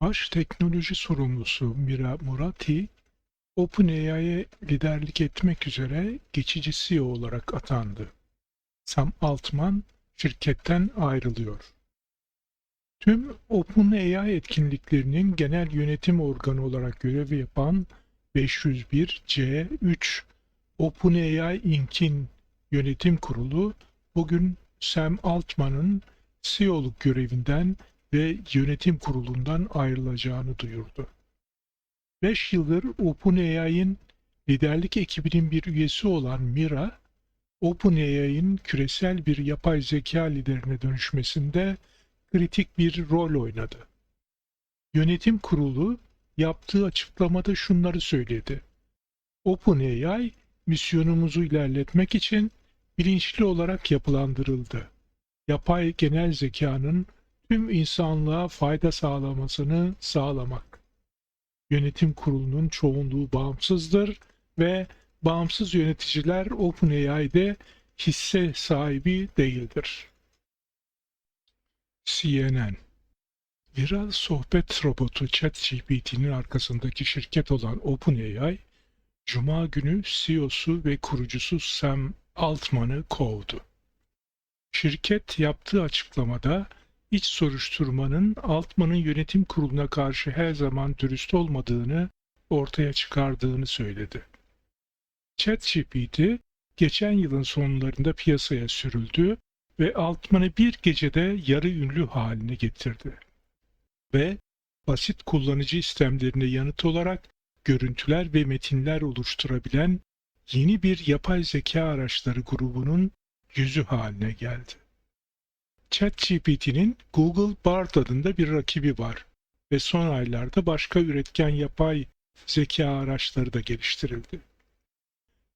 Baş teknoloji sorumlusu Mira Murati, OpenAI'ye liderlik etmek üzere geçici CEO olarak atandı. Sam Altman şirketten ayrılıyor. Tüm OpenAI etkinliklerinin genel yönetim organı olarak görev yapan 501C3 OpenAI Inc.'in yönetim kurulu bugün Sam Altman'ın CEO'luk görevinden ve yönetim kurulundan ayrılacağını duyurdu. 5 yıldır OpenAI'nin liderlik ekibinin bir üyesi olan Mira, OpenAI'nin küresel bir yapay zeka liderine dönüşmesinde kritik bir rol oynadı. Yönetim kurulu yaptığı açıklamada şunları söyledi. OpenAI misyonumuzu ilerletmek için bilinçli olarak yapılandırıldı. Yapay genel zekanın tüm insanlığa fayda sağlamasını sağlamak. Yönetim kurulunun çoğunluğu bağımsızdır ve bağımsız yöneticiler OpenAI'de hisse sahibi değildir. CNN Viral sohbet robotu ChatGPT'nin arkasındaki şirket olan OpenAI, Cuma günü CEO'su ve kurucusu Sam Altman'ı kovdu. Şirket yaptığı açıklamada iç soruşturmanın Altman'ın yönetim kuruluna karşı her zaman dürüst olmadığını ortaya çıkardığını söyledi. ChatGPT geçen yılın sonlarında piyasaya sürüldü ve Altman'ı bir gecede yarı ünlü haline getirdi. Ve basit kullanıcı istemlerine yanıt olarak görüntüler ve metinler oluşturabilen yeni bir yapay zeka araçları grubunun yüzü haline geldi. ChatGPT'nin Google Bard adında bir rakibi var ve son aylarda başka üretken yapay zeka araçları da geliştirildi.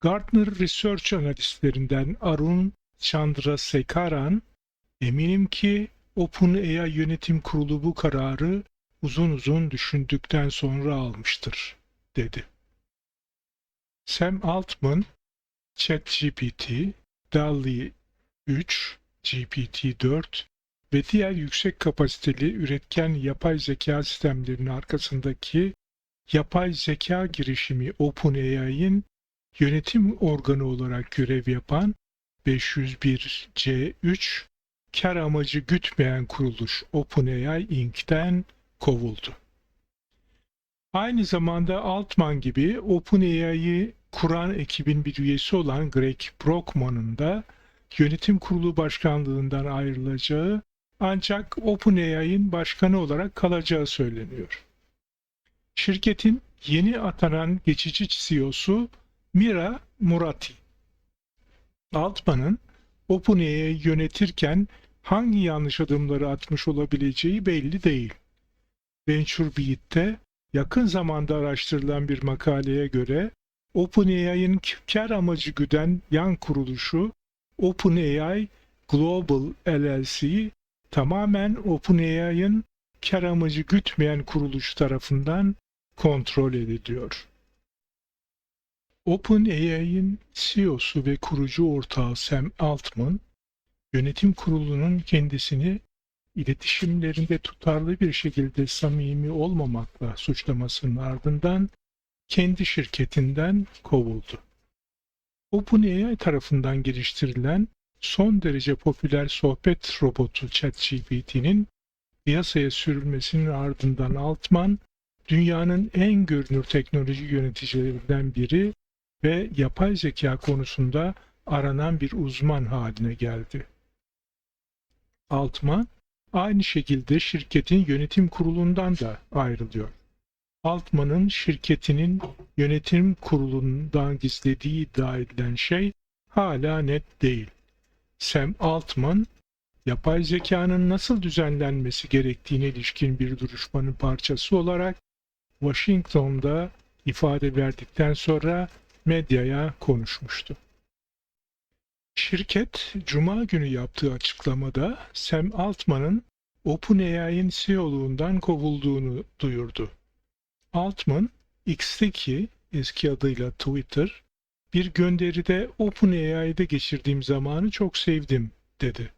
Gartner Research analistlerinden Arun Chandrasekaran, eminim ki OpenAI yönetim kurulu bu kararı uzun uzun düşündükten sonra almıştır, dedi. Sam Altman, ChatGPT, DALL-E 3, GPT-4 ve diğer yüksek kapasiteli üretken yapay zeka sistemlerinin arkasındaki yapay zeka girişimi OpenAI'nin yönetim organı olarak görev yapan 501C3 kar amacı gütmeyen kuruluş OpenAI Inc.'den kovuldu. Aynı zamanda Altman gibi OpenAI'yi kuran ekibin bir üyesi olan Greg Brockman'ın da yönetim kurulu başkanlığından ayrılacağı ancak OpenAI'nin başkanı olarak kalacağı söyleniyor. Şirketin yeni atanan geçici CEO'su Mira Murati. Altman'ın OpenAI'yi yönetirken hangi yanlış adımları atmış olabileceği belli değil. VentureBeat'te yakın zamanda araştırılan bir makaleye göre OpenAI'nin kar amacı güden yan kuruluşu OpenAI Global LLC tamamen OpenAI'nin kar amacı gütmeyen kuruluş tarafından kontrol ediliyor. OpenAI'nin CEO'su ve kurucu ortağı Sam Altman, yönetim kurulunun kendisini iletişimlerinde tutarlı bir şekilde samimi olmamakla suçlamasının ardından kendi şirketinden kovuldu. OpenAI tarafından geliştirilen son derece popüler sohbet robotu ChatGPT'nin piyasaya sürülmesinin ardından Altman, dünyanın en görünür teknoloji yöneticilerinden biri ve yapay zeka konusunda aranan bir uzman haline geldi. Altman, aynı şekilde şirketin yönetim kurulundan da ayrılıyor. Altman'ın şirketinin yönetim kurulundan gizlediği iddia edilen şey hala net değil. Sam Altman, yapay zekanın nasıl düzenlenmesi gerektiğine ilişkin bir duruşmanın parçası olarak Washington'da ifade verdikten sonra medyaya konuşmuştu. Şirket, Cuma günü yaptığı açıklamada Sam Altman'ın OpenAI'nin CEO'luğundan kovulduğunu duyurdu. Altman, X'teki eski adıyla Twitter, bir gönderide OpenAI'de geçirdiğim zamanı çok sevdim dedi.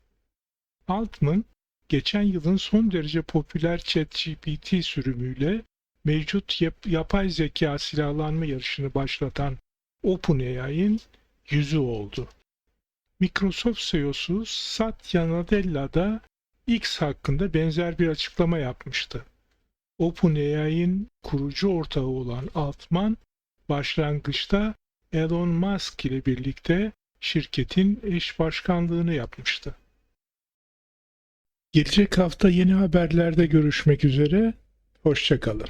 Altman, geçen yılın son derece popüler ChatGPT sürümüyle mevcut yap- yapay zeka silahlanma yarışını başlatan OpenAI'nin yüzü oldu. Microsoft CEO'su Satya Nadella da X hakkında benzer bir açıklama yapmıştı. OpenAI'nin kurucu ortağı olan Altman, başlangıçta Elon Musk ile birlikte şirketin eş başkanlığını yapmıştı. Gelecek hafta yeni haberlerde görüşmek üzere, hoşçakalın.